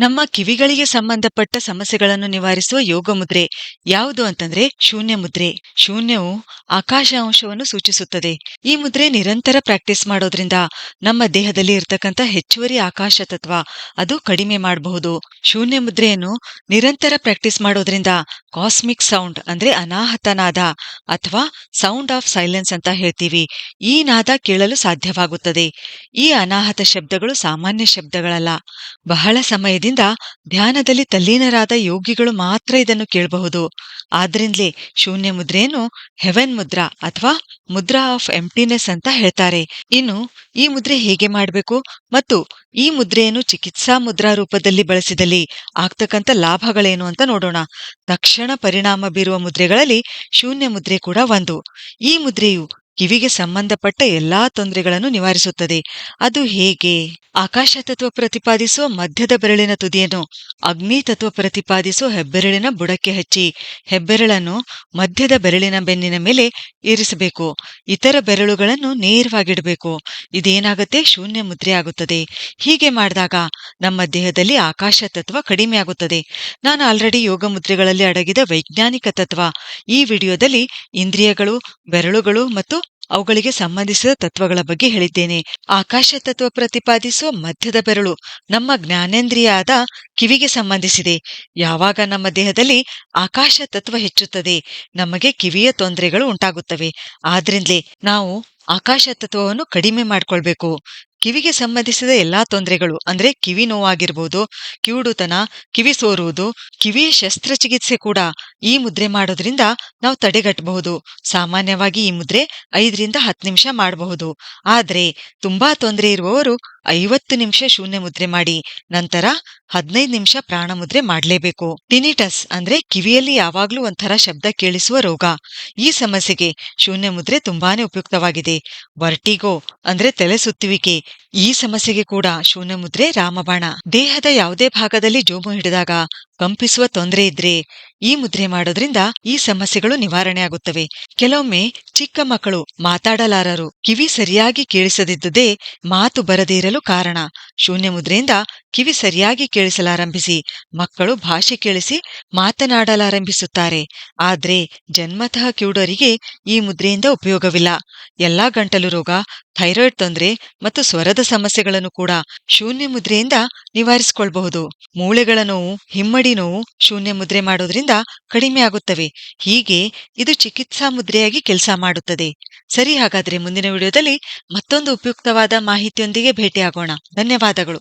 ನಮ್ಮ ಕಿವಿಗಳಿಗೆ ಸಂಬಂಧಪಟ್ಟ ಸಮಸ್ಯೆಗಳನ್ನು ನಿವಾರಿಸುವ ಯೋಗ ಮುದ್ರೆ. ಯಾವುದು ಅಂತಂದ್ರೆ ಶೂನ್ಯ ಮುದ್ರೆ. ಶೂನ್ಯವು ಆಕಾಶ ಅಂಶವನ್ನು ಸೂಚಿಸುತ್ತದೆ. ಈ ಮುದ್ರೆ ನಿರಂತರ ಪ್ರಾಕ್ಟೀಸ್ ಮಾಡೋದ್ರಿಂದ ನಮ್ಮ ದೇಹದಲ್ಲಿ ಇರತಕ್ಕಂತ ಹೆಚ್ಚುವರಿ ಆಕಾಶ ತತ್ವ ಅದು ಕಡಿಮೆ ಮಾಡಬಹುದು. ಶೂನ್ಯ ಮುದ್ರೆಯನ್ನು ನಿರಂತರ ಪ್ರಾಕ್ಟೀಸ್ ಮಾಡೋದ್ರಿಂದ ಕಾಸ್ಮಿಕ್ ಸೌಂಡ್ ಅಂದ್ರೆ ಅನಾಹತನಾದ ಅಥವಾ ಸೌಂಡ್ ಆಫ್ ಸೈಲೆನ್ಸ್ ಅಂತ ಹೇಳ್ತೀವಿ. ಈ ನಾದ ಕೇಳಲು ಸಾಧ್ಯವಾಗುತ್ತದೆ. ಈ ಅನಾಹತ ಶಬ್ದಗಳು ಸಾಮಾನ್ಯ ಶಬ್ದಗಳಲ್ಲ. ಬಹಳ ಸಮಯದಿಂದ ಧ್ಯಾನದಲ್ಲಿ ತಲ್ಲೀನರಾದ ಯೋಗಿಗಳು ಮಾತ್ರ ಇದನ್ನು ಕೇಳಬಹುದು. ಆದ್ರಿಂದಲೇ ಶೂನ್ಯ ಮುದ್ರೆಯನ್ನು ಹೆವೆನ್ ಮುದ್ರಾ ಅಥವಾ ಮುದ್ರಾ ಆಫ್ ಎಂಟಿನೆಸ್ ಅಂತ ಹೇಳ್ತಾರೆ. ಇನ್ನು ಈ ಮುದ್ರೆ ಹೇಗೆ ಮಾಡಬೇಕು? ಮತ್ತು ಈ ಮುದ್ರೆಯನ್ನು ಚಿಕಿತ್ಸಾ ಮುದ್ರಾ ರೂಪದಲ್ಲಿ ಬಳಸಿದಲ್ಲಿ ಆಗ್ತಕ್ಕಂಥ ಲಾಭಗಳೇನು ಅಂತ ನೋಡೋಣ. ತಕ್ಷಣ ಪರಿಣಾಮ ಬೀರುವ ಮುದ್ರೆಗಳಲ್ಲಿ ಶೂನ್ಯ ಮುದ್ರೆ ಕೂಡ ಒಂದು. ಈ ಮುದ್ರೆಯು ಕಿವಿಗೆ ಸಂಬಂಧಪಟ್ಟ ಎಲ್ಲಾ ತೊಂದರೆಗಳನ್ನು ನಿವಾರಿಸುತ್ತದೆ. ಅದು ಹೇಗೆ? ಆಕಾಶ ತತ್ವ ಪ್ರತಿಪಾದಿಸುವ ಮಧ್ಯದ ಬೆರಳಿನ ತುದಿಯನ್ನು ಅಗ್ನಿ ತತ್ವ ಪ್ರತಿಪಾದಿಸುವ ಹೆಬ್ಬೆರಳಿನ ಬುಡಕ್ಕೆ ಹಚ್ಚಿ, ಹೆಬ್ಬೆರಳನ್ನು ಮಧ್ಯದ ಬೆರಳಿನ ಬೆನ್ನಿನ ಮೇಲೆ ಇರಿಸಬೇಕು ಇತರ ಬೆರಳುಗಳನ್ನು ನೇರವಾಗಿಡಬೇಕು. ಇದೇನಾಗುತ್ತೆ? ಶೂನ್ಯ ಮುದ್ರೆ ಆಗುತ್ತದೆ. ಹೀಗೆ ಮಾಡಿದಾಗ ನಮ್ಮ ದೇಹದಲ್ಲಿ ಆಕಾಶ ತತ್ವ ಕಡಿಮೆ ಆಗುತ್ತದೆ. ನಾನು ಆಲ್ರೆಡಿ ಯೋಗ ಮುದ್ರೆಗಳಲ್ಲಿ ಅಡಗಿದ ವೈಜ್ಞಾನಿಕ ತತ್ವ. ಈ ವಿಡಿಯೋದಲ್ಲಿ ಇಂದ್ರಿಯಗಳು, ಬೆರಳುಗಳು ಮತ್ತು ಅವುಗಳಿಗೆ ಸಂಬಂಧಿಸಿದ ತತ್ವಗಳ ಬಗ್ಗೆ ಹೇಳಿದ್ದೇನೆ. ಆಕಾಶ ತತ್ವ ಪ್ರತಿಪಾದಿಸುವ ಮಧ್ಯದ ಬೆರಳು ನಮ್ಮ ಜ್ಞಾನೇಂದ್ರಿಯ ಆದ ಕಿವಿಗೆ ಸಂಬಂಧಿಸಿದೆ. ಯಾವಾಗ ನಮ್ಮ ದೇಹದಲ್ಲಿ ಆಕಾಶ ತತ್ವ ಹೆಚ್ಚುತ್ತದೆ, ನಮಗೆ ಕಿವಿಯ ತೊಂದರೆಗಳು ಉಂಟಾಗುತ್ತವೆ. ಆದ್ರಿಂದಲೇ ನಾವು ಆಕಾಶ ತತ್ವವನ್ನು ಕಡಿಮೆ ಮಾಡ್ಕೊಳ್ಬೇಕು. ಕಿವಿಗೆ ಸಂಬಂಧಿಸಿದ ಎಲ್ಲಾ ತೊಂದರೆಗಳು, ಅಂದ್ರೆ ಕಿವಿ ನೋವಾಗಿರ್ಬೋದು, ಕಿವುಡುತನ, ಕಿವಿ ಸೋರುವುದು, ಕಿವಿಯ ಶಸ್ತ್ರಚಿಕಿತ್ಸೆ ಕೂಡ ಈ ಮುದ್ರೆ ಮಾಡೋದ್ರಿಂದ ನಾವು ತಡೆಗಟ್ಟಬಹುದು ಸಾಮಾನ್ಯವಾಗಿ ಈ ಮುದ್ರೆ ಐದರಿಂದ ಹತ್ತು ನಿಮಿಷ ಮಾಡಬಹುದು. ಆದರೆ ತುಂಬಾ ತೊಂದರೆ ಇರುವವರು ಐವತ್ತು ನಿಮಿಷ ಶೂನ್ಯ ಮುದ್ರೆ ಮಾಡಿ, ನಂತರ ಹದಿನೈದು ನಿಮಿಷ ಪ್ರಾಣ ಮುದ್ರೆ ಮಾಡಲೇಬೇಕು. ಟಿನಿಟಸ್ ಅಂದ್ರೆ ಕಿವಿಯಲ್ಲಿ ಯಾವಾಗ್ಲೂ ಒಂಥರ ಶಬ್ದ ಕೇಳಿಸುವ ರೋಗ. ಈ ಸಮಸ್ಯೆಗೆ ಶೂನ್ಯ ಮುದ್ರೆ ತುಂಬಾನೇ ಉಪಯುಕ್ತವಾಗಿದೆ. ವರ್ಟಿಗೋ ಅಂದ್ರೆ ತಲೆ ಸುತ್ತುವಿಕೆ. ಈ ಸಮಸ್ಯೆಗೆ ಕೂಡ ಶೂನ್ಯ ಮುದ್ರೆ ರಾಮಬಾಣ. ದೇಹದ ಯಾವುದೇ ಭಾಗದಲ್ಲಿ ಜೋಮು ಹಿಡಿದಾಗ ಕಂಪಿಸುವ ತೊಂದರೆ ಇದ್ರೆ ಈ ಮುದ್ರೆ ಮಾಡೋದ್ರಿಂದ ಈ ಸಮಸ್ಯೆಗಳು ನಿವಾರಣೆ ಆಗುತ್ತವೆ. ಕೆಲವೊಮ್ಮೆ ಚಿಕ್ಕ ಮಕ್ಕಳು ಮಾತಾಡಲಾರರು ಕಿವಿ ಸರಿಯಾಗಿ ಕೇಳಿಸದಿದ್ದುದೇ ಮಾತು ಬರದೇ ಇರಲು ಕಾರಣ. ಶೂನ್ಯ ಮುದ್ರೆಯಿಂದ ಕಿವಿ ಸರಿಯಾಗಿ ಕೇಳಿಸಲಾರಂಭಿಸಿ, ಮಕ್ಕಳು ಭಾಷೆ ಕೇಳಿಸಿ ಮಾತನಾಡಲಾರಂಭಿಸುತ್ತಾರೆ. ಆದ್ರೆ ಜನ್ಮತಃ ಕಿವುಡರಿಗೆ ಈ ಮುದ್ರೆಯಿಂದ ಉಪಯೋಗವಿಲ್ಲ. ಎಲ್ಲಾ ಗಂಟಲು ರೋಗ ಥೈರಾಯ್ಡ್ ತೊಂದರೆ ಮತ್ತು ಸ್ವರದ ಸಮಸ್ಯೆಗಳನ್ನು ಕೂಡ ಶೂನ್ಯ ಮುದ್ರೆಯಿಂದ ನಿವಾರಿಸಿಕೊಳ್ಳಬಹುದು ಮೂಳೆಗಳ ನೋವು, ಹಿಮ್ಮಡಿ ನೋವು ಶೂನ್ಯ ಮುದ್ರೆ ಮಾಡೋದ್ರಿಂದ ಕಡಿಮೆ ಆಗುತ್ತವೆ. ಹೀಗೆ ಇದು ಚಿಕಿತ್ಸಾ ಮುದ್ರೆಯಾಗಿ ಕೆಲಸ ಮಾಡುತ್ತದೆ. ಸರಿ, ಹಾಗಾದ್ರೆ ಮುಂದಿನ ವಿಡಿಯೋದಲ್ಲಿ ಮತ್ತೊಂದು ಉಪಯುಕ್ತವಾದ ಮಾಹಿತಿಯೊಂದಿಗೆ ಭೇಟಿಯಾಗೋಣ. ಧನ್ಯವಾದಗಳು.